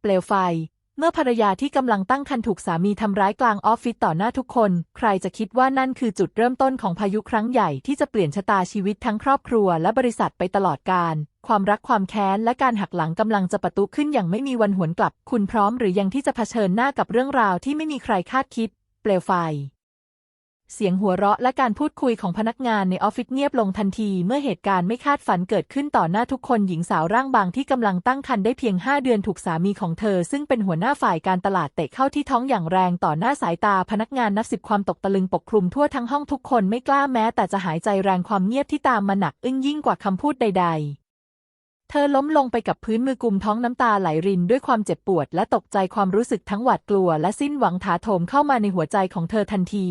เปลวไฟ เมื่อภรรยาที่กำลังตั้งครรภ์ถูกสามีทำร้ายกลางออฟฟิศต่อหน้าทุกคน ใครจะคิดว่านั่นคือจุดเริ่มต้นของพายุครั้งใหญ่ที่จะเปลี่ยนชะตาชีวิตทั้งครอบครัวและบริษัทไปตลอดกาลความรักความแค้นและการหักหลังกำลังจะประตุขึ้นอย่างไม่มีวันหวนกลับ คุณพร้อมหรือยังที่จะเผชิญหน้ากับเรื่องราวที่ไม่มีใครคาดคิด เปลวไฟ เสียงหัวเราะและการพูดคุยของพนักงานในออฟฟิศเงียบลงทันที เมื่อเหตุการณ์ไม่คาดฝันเกิดขึ้นต่อหน้าทุกคนหญิงสาวร่างบางที่กำลังตั้งครรภ์ได้เพียง 5 เดือนถูกสามีของเธอ ซึ่งเป็นหัวหน้าฝ่ายการตลาดเตะเข้าที่ท้องอย่างแรงต่อหน้าสายตาพนักงานนับสิบความตกตะลึงปกคลุมทั่วทั้งห้องทุกคนไม่กล้าแม้ แต่จะหายใจแรงความเงียบที่ตามมาหนักอึ้งยิ่งกว่าคำพูดใด ๆเธอล้มลงไปกับพื้นมือกุมท้องน้ำตาไหลรินด้วยความเจ็บปวดและตกใจความรู้สึกทั้งหวาดกลัวและสิ้นหวังถาโถมเข้ามาในหัวใจของเธอทันที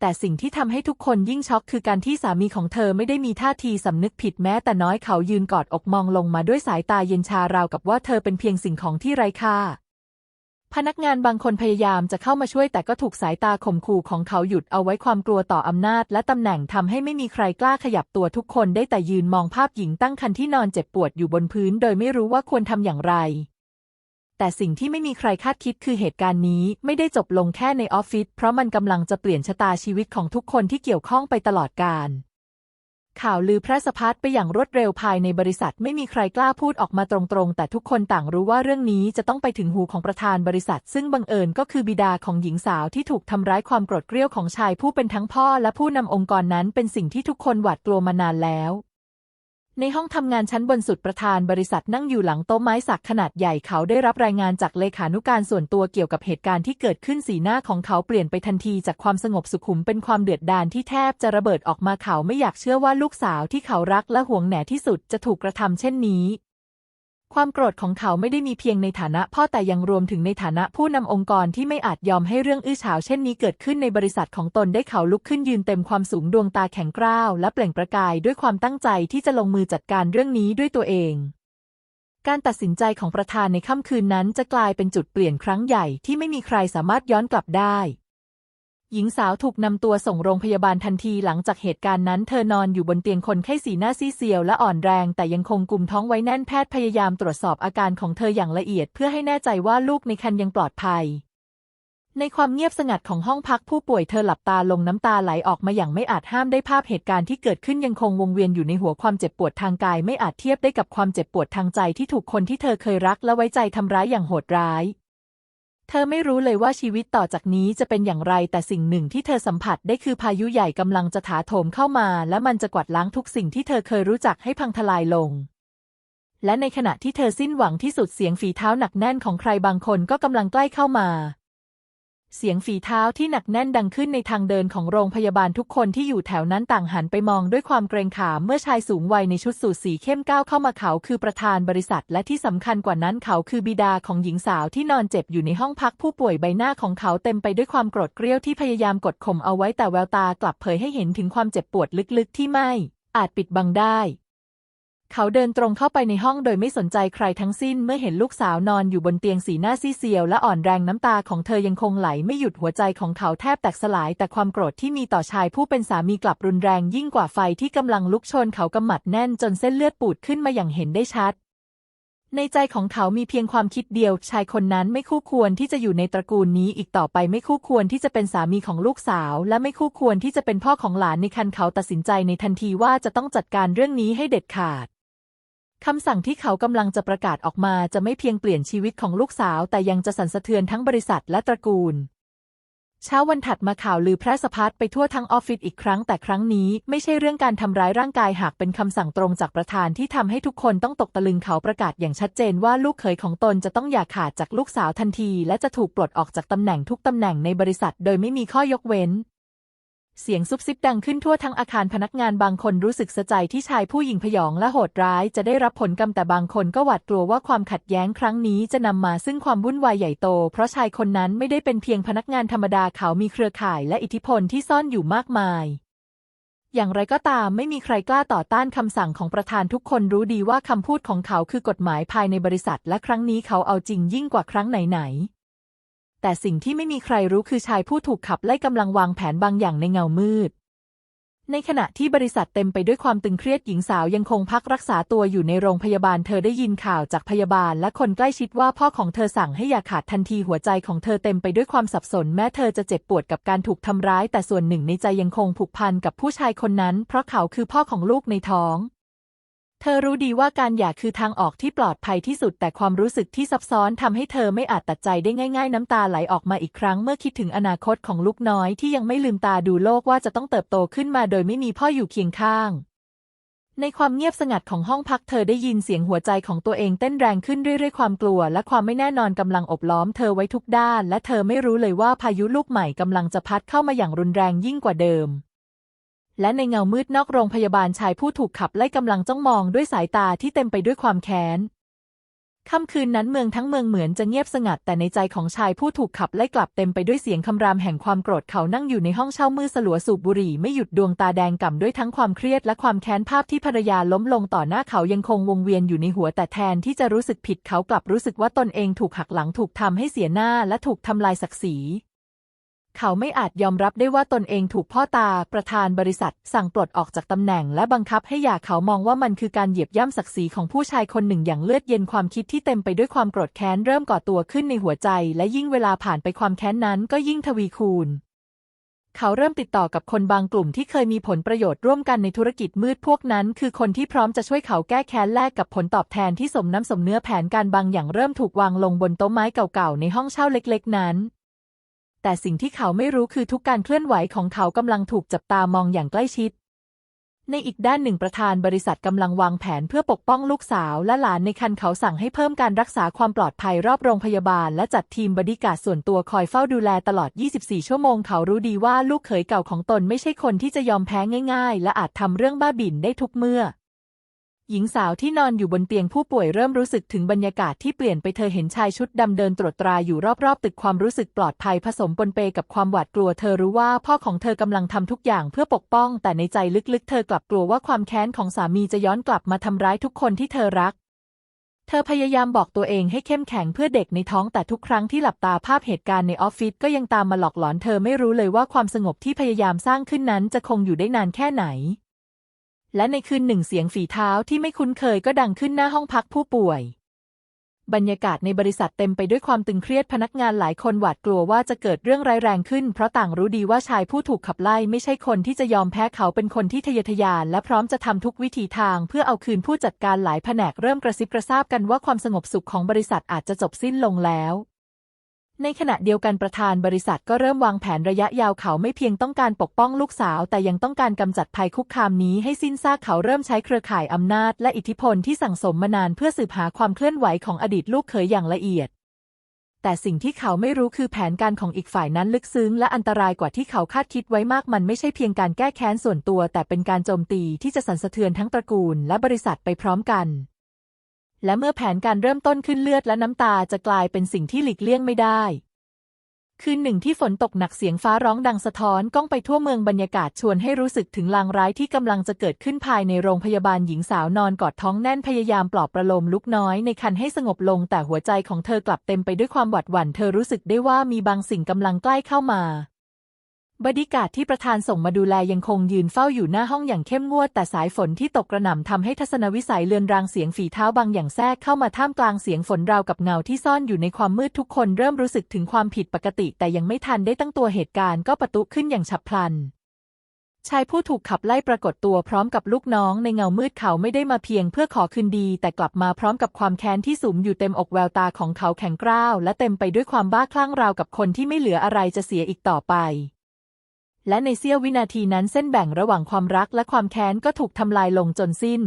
แต่สิ่งที่ทำให้ทุกคนยิ่งช็อกคือการที่สามีของเธอไม่ได้มีท่าทีสำนึกผิดแม้ แต่น้อยเขายืนกอดอกมองลงมาด้วยสายตาเย็นชาราวกับว่าเธอเป็นเพียงสิ่งของที่ไร้ค่า พนักงานบางคนพยายามจะเข้ามาช่วยแต่ก็ถูกสายตาข่มขู่ของเขาหยุดเอาไว้ความกลัวต่ออำนาจ และตำแหน่งทำให้ไม่มีใครกล้าขยับตัวทุกคนได้แต่ยืนมองภาพหญิงตั้งครรภ์ที่นอนเจ็บปวดอยู่บนพื้น โดยไม่รู้ว่าควรทำอย่างไร แต่สิ่งที่ไม่มีใครคาดคิดคือเหตุการณ์นี้ไม่ได้จบลงแค่ในออฟฟิศเพราะมันกำลังจะเปลี่ยนชะตาชีวิตของทุกคนที่เกี่ยวข้องไปตลอดกาลข่าวลือแพร่สะพัดไปอย่างรวดเร็วภายในบริษัทไม่มีใครกล้าพูดออกมาตรงๆ แต่ทุกคนต่างรู้ว่าเรื่องนี้จะต้องไปถึงหูของประธานบริษัท ซึ่งบังเอิญก็คือบิดาของหญิงสาวที่ถูกทำร้ายความโกรธเกรี้ยวของชายผู้เป็นทั้งพ่อและผู้นำองค์กรนั้นเป็นสิ่งที่ทุกคนหวาดกลัวมานานแล้ว ในห้องทำงานชั้นบนสุดประธานบริษัทนั่งอยู่หลังโต๊ะไม้สักขนาดใหญ่เขาได้รับรายงานจากเลขานุการส่วนตัวเกี่ยวกับเหตุการณ์ที่เกิดขึ้นสีหน้าของเขาเปลี่ยนไปทันทีจากความสงบสุขุมเป็นความเดือดดาลที่แทบจะระเบิดออกมาเขาไม่อยากเชื่อว่าลูกสาวที่เขารักและหวงแหนที่สุดจะถูกกระทำเช่นนี้ ความโกรธของเขาไม่ได้มีเพียงในฐานะพ่อแต่ยังรวมถึงในฐานะผู้นำองค์กรที่ไม่อาจยอมให้เรื่องอื้อฉาวเช่นนี้เกิดขึ้นในบริษัทของตนได้เขาลุกขึ้นยืนเต็มความสูงดวงตาแข็งกร้าวและเปล่งประกายด้วยความตั้งใจที่จะลงมือจัดการเรื่องนี้ด้วยตัวเอง การตัดสินใจของประธานในค่ำคืนนั้นจะกลายเป็นจุดเปลี่ยนครั้งใหญ่ที่ไม่มีใครสามารถย้อนกลับได้ หญิงสาวถูกนำตัวส่งโรงพยาบาลทันทีหลังจากเหตุการณ์นั้น เธอนอนอยู่บนเตียงคนไข้สีหน้าซีเซียวและอ่อนแรง แต่ยังคงกลุ่มท้องไว้แน่นแพทย์พยายามตรวจสอบอาการของเธออย่างละเอียด เพื่อให้แน่ใจว่าลูกในครรภ์ยังปลอดภัย ในความเงียบสงัดของห้องพักผู้ป่วยเธอหลับตาลงน้ำตาไหลออกมาอย่างไม่อาจห้ามได้ภาพเหตุการณ์ที่เกิดขึ้นยังคงวงเวียนอยู่ในหัวความเจ็บปวดทางกายไม่อาจเทียบได้กับความเจ็บปวดทางใจที่ถูกคนที่เธอเคยรักและไว้ใจทำร้ายอย่างโหดร้าย เธอไม่รู้เลยว่าชีวิตต่อจากนี้จะเป็นอย่างไร แต่สิ่งหนึ่งที่เธอสัมผัสได้คือพายุใหญ่กำลังจะถาโถมเข้ามา และมันจะกวาดล้างทุกสิ่งที่เธอเคยรู้จักให้พังทลายลง และในขณะที่เธอสิ้นหวังที่สุดเสียงฝีเท้าหนักแน่นของใครบางคนก็กำลังใกล้เข้ามา เสียงฝีเท้าที่หนักแน่นดังขึ้นในทางเดินของโรงพยาบาลทุกคนที่อยู่แถวนั้นต่างหันไปมองด้วยความเกรงขามเมื่อชายสูงวัยในชุดสูทสีเข้มก้าวเข้ามาเขาคือประธานบริษัท และที่สำคัญกว่านั้นเขาคือบิดาของหญิงสาวที่นอนเจ็บอยู่ในห้องพักผู้ป่วยใบหน้าของเขาเต็มไปด้วยความโกรธเกรี้ยวที่พยายามกดข่มเอาไว้แต่แววตากลับเผยให้เห็นถึงความเจ็บปวดลึกๆ ที่ไม่อาจปิดบังได้ เขาเดินตรงเข้าไปในห้องโดยไม่สนใจใครทั้งสิ้นเมื่อเห็นลูกสาวนอนอยู่บนเตียงสีหน้าซีเซียวและอ่อนแรงน้ำตาของเธอยังคงไหลไม่หยุดหัวใจของเขาแทบแตกสลาย แต่ความโกรธที่มีต่อชายผู้เป็นสามีกลับรุนแรงยิ่งกว่าไฟที่กำลังลุกชนเขากำหมัดแน่นจนเส้นเลือดปูดขึ้นมาอย่างเห็นได้ชัด ในใจของเขามีเพียงความคิดเดียว ชายคนนั้นไม่คู่ควรที่จะอยู่ในตระกูลนี้อีกต่อไปไม่คู่ควรที่จะเป็นสามีของลูกสาว และไม่คู่ควรที่จะเป็นพ่อของหลานในคันเขาตัดสินใจในทันทีว่าจะต้องจัดการเรื่องนี้ให้เด็ดขาด คำสั่งที่เขากำลังจะประกาศออกมาจะไม่เพียงเปลี่ยนชีวิตของลูกสาว แต่ยังจะสั่นสะเทือนทั้งบริษัทและตระกูล เช้าวันถัดมาข่าวลือแพร่สะพัดไปทั่วทั้งออฟฟิศอีกครั้งแต่ครั้งนี้ไม่ใช่เรื่องการทำร้ายร่างกายหากเป็นคำสั่งตรงจากประธานที่ทำให้ทุกคนต้องตกตะลึงเขาประกาศอย่างชัดเจนว่าลูกเขยของตนจะต้องอย่าขาดจากลูกสาวทันที และจะถูกปลดออกจากตำแหน่งทุกตำแหน่งในบริษัท โดยไม่มีข้อยกเว้น เสียงซุบซิบดังขึ้นทั่วทั้งอาคารพนักงานบางคนรู้สึกสียใจที่ชายผู้หญิงพยองและโหดร้ายจะได้รับผลกรรมแต่บางคนก็หวาดกลัวว่าความขัดแย้งครั้งนี้จะนำมาซึ่งความวุ่นวายใหญ่โต เพราะชายคนนั้นไม่ได้เป็นเพียงพนักงานธรรมดาเขามีเครือข่ายและอิทธิพลที่ซ่อนอยู่มากมาย อย่างไรก็ตามไม่มีใครกล้าต่อต้านคำสั่งของประธานทุกคนรู้ดีว่าคำพูดของเขาคือกฎหมายภายในบริษัท และครั้งนี้เขาเอาจริงยิ่งกว่าครั้งไหนๆ แต่สิ่งที่ไม่มีใครรู้คือชายผู้ถูกขับไล่กำลังวางแผนบางอย่างในเงามืด ในขณะที่บริษัทเต็มไปด้วยความตึงเครียดหญิงสาวยังคงพักรักษาตัวอยู่ในโรงพยาบาลเธอได้ยินข่าวจากพยาบาลและคนใกล้ชิดว่าพ่อของเธอสั่งให้อย่าขาดทันทีหัวใจของเธอเต็มไปด้วยความสับสนแม้เธอจะเจ็บปวดกับการถูกทำร้าย แต่ส่วนหนึ่งในใจยังคงผูกพันกับผู้ชายคนนั้น เพราะเขาคือพ่อของลูกในท้อง เธอรู้ดีว่าการหย่าคือทางออกที่ปลอดภัยที่สุด แต่ความรู้สึกที่ซับซ้อนทำให้เธอไม่อาจตัดใจได้ง่าย ๆ น้ำตาไหลออกมาอีกครั้งเมื่อคิดถึงอนาคตของลูกน้อยที่ยังไม่ลืมตาดูโลกว่าจะต้องเติบโตขึ้นมาโดยไม่มีพ่ออยู่เคียงข้าง ในความเงียบสงัดของห้องพักเธอได้ยินเสียงหัวใจของตัวเองเต้นแรงขึ้นเรื่อยๆ ความกลัว และความไม่แน่นอนกำลังอบล้อมเธอไว้ทุกด้าน และเธอไม่รู้เลยว่าพายุลูกใหม่กำลังจะพัดเข้ามาอย่างรุนแรงยิ่งกว่าเดิม และในเงามืดนอกโรงพยาบาลชายผู้ถูกขับไล่กำลังจ้องมองด้วยสายตาที่เต็มไปด้วยความแค้นค่ำคืนนั้นเมืองทั้งเมืองเหมือนจะเงียบสงัด แต่ในใจของชายผู้ถูกขับไล่กลับเต็มไปด้วยเสียงคำรามแห่งความโกรธเขานั่งอยู่ในห้องเช่ามืดสลัวสูบบุหรี่ไม่หยุดดวงตาแดงก่ำด้วยทั้งความเครียดและความแค้นภาพที่ภรรยาล้มลงต่อหน้าเขายังคงวงเวียนอยู่ในหัวแต่แทนที่จะรู้สึกผิดเขากลับรู้สึกว่าตนเองถูกหักหลังถูกทำให้เสียหน้าและถูกทำลายศักดิ์ศรี เขาไม่อาจยอมรับได้ว่าตนเองถูกพ่อตาประธานบริษัท สั่งปลดออกจากตำแหน่งและบังคับให้หย่าเขามองว่ามันคือการเหยียบย่ำศักดิ์ศรีของผู้ชายคนหนึ่งอย่างเลือดเย็นความคิดที่เต็มไปด้วยความโกรธแค้นเริ่มก่อตัวขึ้นในหัวใจ และยิ่งเวลาผ่านไปความแค้นนั้นก็ยิ่งทวีคูณ เขาเริ่มติดต่อกับคนบางกลุ่มที่เคยมีผลประโยชน์ร่วมกันในธุรกิจมืดพวกนั้น คือคนที่พร้อมจะช่วยเขาแก้แค้นแลกกับผลตอบแทนที่สมน้ำสมเนื้อแผนการบางอย่างเริ่มถูกวางลงบนโต๊ะไม้เก่าๆในห้องเช่าเล็ก ๆ นั้น แต่สิ่งที่เขาไม่รู้คือทุกการเคลื่อนไหวของเขากำลังถูกจับตามองอย่างใกล้ชิด ในอีกด้านหนึ่งประธานบริษัทกำลังวางแผนเพื่อปกป้องลูกสาวและหลานในคันเขาสั่งให้เพิ่มการรักษาความปลอดภัยรอบโรงพยาบาล และจัดทีมบริการดส่วนตัวคอยเฝ้าดูแลตลอด 24 ชั่วโมง เขารู้ดีว่าลูกเขยเก่าของตนไม่ใช่คนที่จะยอมแพ้ง่าย ๆ และอาจทำเรื่องบ้าบิ่นได้ทุกเมื่อ หญิงสาวที่นอนอยู่บนเตียงผู้ป่วยเริ่มรู้สึกถึงบรรยากาศที่เปลี่ยนไปเธอเห็นชายชุดดำเดินตรวจตราอยู่รอบๆ ตึกความรู้สึกปลอดภัยผสมปนเปกับความหวาดกลัวเธอรู้ว่าพ่อของเธอกำลังทำทุกอย่างเพื่อปกป้อง แต่ในใจลึกๆ เธอกลับกลัวว่าความแค้นของสามีจะย้อนกลับมาทำร้ายทุกคนที่เธอรัก เธอพยายามบอกตัวเองให้เข้มแข็งเพื่อเด็กในท้องแต่ทุกครั้งที่หลับตาภาพเหตุการณ์ในออฟฟิศก็ยังตามมาหลอกหลอนเธอไม่รู้เลยว่าความสงบที่พยายามสร้างขึ้นนั้นจะคงอยู่ได้นานแค่ไหน และในคืนหนึ่งเสียงฝีเท้าที่ไม่คุ้นเคยก็ดังขึ้นหน้าห้องพักผู้ป่วย บรรยากาศในบริษัทเต็มไปด้วยความตึงเครียดพนักงานหลายคนหวาดกลัวว่าจะเกิดเรื่องร้ายแรงขึ้น เพราะต่างรู้ดีว่าชายผู้ถูกขับไล่ไม่ใช่คนที่จะยอมแพ้เขาเป็นคนที่ทะเยอทะยาน และพร้อมจะทำทุกวิถีทางเพื่อเอาคืนผู้จัดการหลายแผนกเริ่มกระซิบกระซาบกันว่าความสงบสุขของบริษัทอาจจะจบสิ้นลงแล้ว ในขณะเดียวกันประธานบริษัทก็เริ่มวางแผนระยะยาวเขาไม่เพียงต้องการปกป้องลูกสาว แต่ยังต้องการกำจัดภัยคุกคามนี้ให้สิ้นซากเขาเริ่มใช้เครือข่ายอำนาจ และอิทธิพลที่สั่งสมมานานเพื่อสืบหาความเคลื่อนไหวของอดีตลูกเขยอย่างละเอียด แต่สิ่งที่เขาไม่รู้คือแผนการของอีกฝ่ายนั้นลึกซึ้ง และอันตรายกว่าที่เขาคาดคิดไว้มากมันไม่ใช่เพียงการแก้แค้นส่วนตัว แต่เป็นการโจมตีที่จะสั่นสะเทือนทั้งตระกูล และบริษัทไปพร้อมกัน และเมื่อแผนการเริ่มต้นขึ้นเลือดและน้ำตาจะกลายเป็นสิ่งที่หลีกเลี่ยงไม่ได้ คืนหนึ่งที่ฝนตกหนักเสียงฟ้าร้องดังสะท้อนก้องไปทั่วเมืองบรรยากาศชวนให้รู้สึกถึงลางร้ายที่กำลังจะเกิดขึ้นภายในโรงพยาบาลหญิงสาวนอนกอดท้องแน่นพยายามปลอบประโลมลุกน้อยในคันให้สงบลงแต่หัวใจของเธอกลับเต็มไปด้วยความหวาดหวั่นเธอรู้สึกได้ว่ามีบางสิ่งกำลังใกล้เข้ามา บริกาดที่ประธานส่งมาดูแลยังคงยืนเฝ้าอยู่หน้าห้องอย่างเข้มงวด แต่สายฝนที่ตกกระหน่ำทำให้ทัศนวิสัยเลือนรางเสียงฝีเท้าบางอย่างแทรกเข้ามาท่ามกลางเสียงฝนราวกับเงาที่ซ่อนอยู่ในความมืดทุกคนเริ่มรู้สึกถึงความผิดปกติ แต่ยังไม่ทันได้ตั้งตัวเหตุการณ์ก็ประตุขึ้นอย่างฉับพลัน ชายผู้ถูกขับไล่ปรากฏตัวพร้อมกับลูกน้องในเงามืดเขาไม่ได้มาเพียงเพื่อขอคืนดี แต่กลับมาพร้อมกับความแค้นที่สุมอยู่เต็มอกแววตาของเขาแข็งกร้าว และเต็มไปด้วยความบ้าคลั่งราวกับคนที่ไม่เหลืออะไรจะเสียอีกต่อไป และในเสี้ยววินาทีนั้นเส้นแบ่งระหว่างความรักและความแค้นก็ถูกทำลายลงจนสิ้น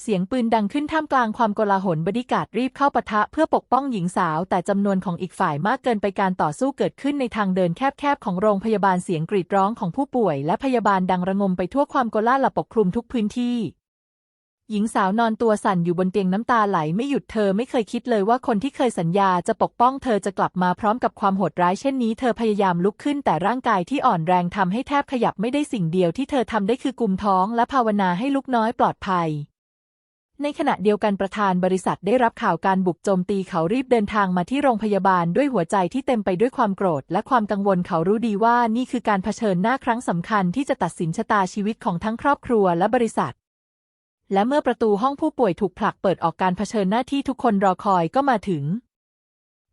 เสียงปืนดังขึ้นท่ามกลางความโกลาหลบดิการดรีบเข้าปะทะเพื่อปกป้องหญิงสาว แต่จำนวนของอีกฝ่ายมากเกินไปการต่อสู้เกิดขึ้นในทางเดินแคบๆของโรงพยาบาลเสียงกรีดร้องของผู้ป่วย และพยาบาลดังระงมไปทั่วความโกลาหลปกคลุมทุกพื้นที่ หญิงสาวนอนตัวสั่นอยู่บนเตียงน้ำตาไหลไม่หยุดเธอไม่เคยคิดเลยว่าคนที่เคยสัญญาจะปกป้องเธอจะกลับมาพร้อมกับความโหดร้ายเช่นนี้เธอพยายามลุกขึ้นแต่ร่างกายที่อ่อนแรงทำให้แทบขยับไม่ได้สิ่งเดียวที่เธอทำได้คือกุมท้องและภาวนาให้ลูกน้อยปลอดภัย ในขณะเดียวกันประธานบริษัทได้รับข่าวการบุกโจมตีเขารีบเดินทางมาที่โรงพยาบาลด้วยหัวใจที่เต็มไปด้วยความโกรธและความกังวลเขารู้ดีว่านี่คือการเผชิญหน้าครั้งสำคัญที่จะตัดสินชะตาชีวิตของทั้งครอบครัวและบริษัท และเมื่อประตูห้องผู้ป่วยถูกผลักเปิดออกการเผชิญหน้าที่ทุกคนรอคอยก็มาถึง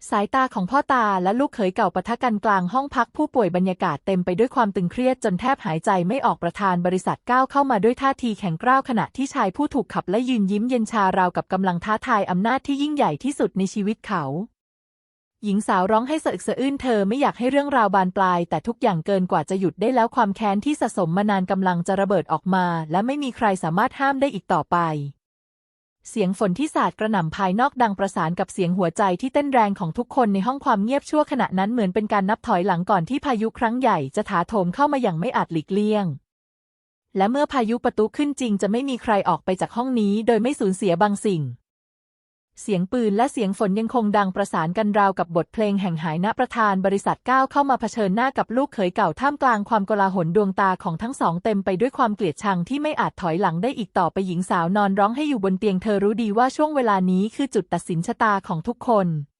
สายตาของพ่อตาและลูกเขยเก่าปะทะกันกลางห้องพักผู้ป่วยบรรยากาศเต็มไปด้วยความตึงเครียดจนแทบหายใจไม่ออกประธานบริษัทก้าวเข้ามาด้วยท่าทีแข็งกร้าวขณะที่ชายผู้ถูกขับและยืนยิ้มเย็นชาราวกับกำลังท้าทายอำนาจที่ยิ่งใหญ่ที่สุดในชีวิตเขา หญิงสาวร้องให้สะอึกสะอื้นเธอไม่อยากให้เรื่องราวบานปลาย แต่ทุกอย่างเกินกว่าจะหยุดได้แล้วความแค้นที่สะสมมานานกำลังจะระเบิดออกมา และไม่มีใครสามารถห้ามได้อีกต่อไป เสียงฝนที่สาดกระหน่ำภายนอกดังประสานกับเสียงหัวใจที่เต้นแรงของทุกคนในห้องความเงียบชั่วขณะนั้นเหมือนเป็นการนับถอยหลังก่อนที่พายุครั้งใหญ่จะถาโถมเข้ามาอย่างไม่อาจหลีกเลี่ยงและเมื่อพายุประตูขึ้นจริงจะไม่มีใครออกไปจากห้องนี้โดยไม่สูญเสียบางสิ่ง เสียงปืนและเสียงฝนยังคงดังประสานกันราวกับบทเพลงแห่งหายณประธานบริษัทก้าวเข้ามาเผชิญหน้ากับลูกเขยเก่าท่ามกลางความกลาหลดวงตาของทั้งสองเต็มไปด้วยความเกลียดชังที่ไม่อาจถอยหลังได้อีกต่อไปหญิงสาวนอนร้องให้อยู่บนเตียงเธอรู้ดีว่าช่วงเวลานี้คือจุดตัดสินชะตาของทุกคน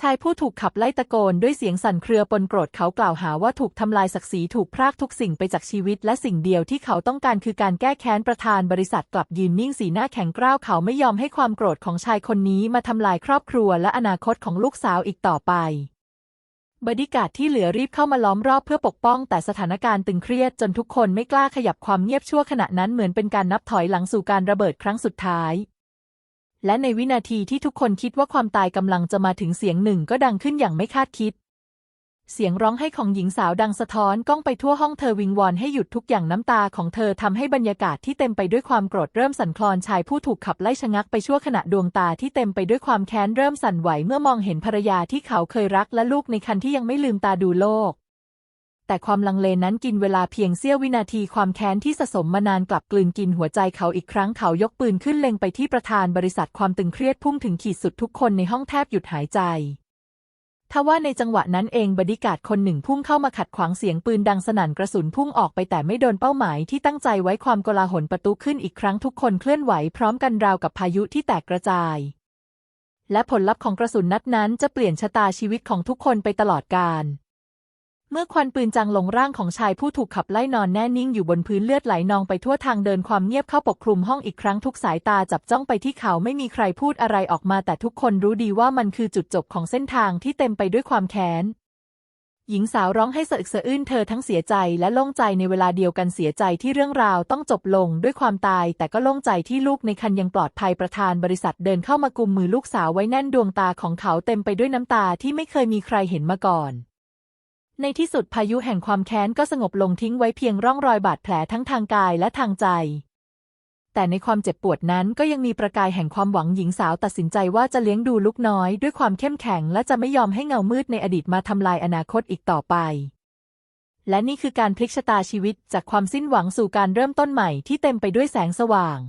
ชายผู้ถูกขับไล่ตะโกนด้วยเสียงสั่นเครือปนโกรธเขากล่าวหาว่าถูกทำลายศักดิ์ศรีถูกพรากทุกสิ่งไปจากชีวิต และสิ่งเดียวที่เขาต้องการคือการแก้แค้นประธานบริษัทกลับยืนนิ่งสีหน้าแข็งกร้าวเขาไม่ยอมให้ความโกรธของชายคนนี้มาทำลายครอบครัวและอนาคตของลูกสาวอีกต่อไปบริการดที่เหลือรีบเข้ามาล้อมรอบเพื่อปกป้อง แต่สถานการณ์ตึงเครียดจนทุกคนไม่กล้าขยับความเงียบชั่วขณะนั้นเหมือนเป็นการนับถอยหลังสู่การระเบิดครั้งสุดท้าย และในวินาทีที่ทุกคนคิดว่าความตายกำลังจะมาถึงเสียงหนึ่งก็ดังขึ้นอย่างไม่คาดคิด เสียงร้องไห้ของหญิงสาวดังสะท้อนก้องไปทั่วห้องเธอวิงวอนให้หยุดทุกอย่างน้ำตาของเธอทำให้บรรยากาศที่เต็มไปด้วยความโกรธเริ่มสั่นคลอนชายผู้ถูกขับไล่ชะงักไปชั่วขณะดวงตาที่เต็มไปด้วยความแค้นเริ่มสั่นไหวเมื่อมองเห็นภรรยาที่เขาเคยรักและลูกในคันที่ยังไม่ลืมตาดูโลก แต่ความลังเลนั้นกินเวลาเพียงเสี้ยววินาทีความแค้นที่สะสมมานานกลับกลืนกินหัวใจเขาอีกครั้งเขายกปืนขึ้นเล็งไปที่ประธานบริษัทความตึงเครียดพุ่งถึงขีดสุดทุกคนในห้องแทบหยุดหายใจทว่าในจังหวะนั้นเองบดิการดคนหนึ่งพุ่งเข้ามาขัดขวางเสียงปืนดังสนั่นกระสุนพุ่งออกไปแต่ไม่โดนเป้าหมายที่ตั้งใจไว้ความโกลาหลประตูขึ้นอีกครั้งทุกคนเคลื่อนไหวพร้อมกันราวกับพายุที่แตกกระจาย และผลลัพธ์ของกระสุนนัดนั้นจะเปลี่ยนชะตาชีวิตของทุกคนไปตลอดกาล เมื่อควันปืนจางลงร่างของชายผู้ถูกขับไล่นอนแน่นิ่งอยู่บนพื้นเลือดไหลนองไปทั่วทางเดินความเงียบเข้าปกคลุมห้องอีกครั้งทุกสายตาจับจ้องไปที่เขาไม่มีใครพูดอะไรออกมาแต่ทุกคนรู้ดีว่ามันคือจุดจบของเส้นทางที่เต็มไปด้วยความแค้น หญิงสาวร้องให้สะอึกสะอื้นเธอทั้งเสียใจและโล่งใจในเวลาเดียวกันเสียใจที่เรื่องราวต้องจบลงด้วยความตาย แต่ก็โล่งใจที่ลูกในคันยังปลอดภัยประธานบริษัทเดินเข้ามากุมมือลูกสาวไว้แน่นดวงตาของเขาเต็มไปด้วยน้ำตาที่ไม่เคยมีใครเห็นมาก่อน ในที่สุดพายุแห่งความแค้นก็สงบลงทิ้งไว้เพียงร่องรอยบาดแผลทั้งทางกายและทางใจ แต่ในความเจ็บปวดนั้นก็ยังมีประกายแห่งความหวังหญิงสาวตัดสินใจว่าจะเลี้ยงดูลูกน้อยด้วยความเข้มแข็ง และจะไม่ยอมให้เงามืดในอดีตมาทำลายอนาคตอีกต่อไป และนี่คือการพลิกชะตาชีวิตจากความสิ้นหวังสู่การเริ่มต้นใหม่ที่เต็มไปด้วยแสงสว่าง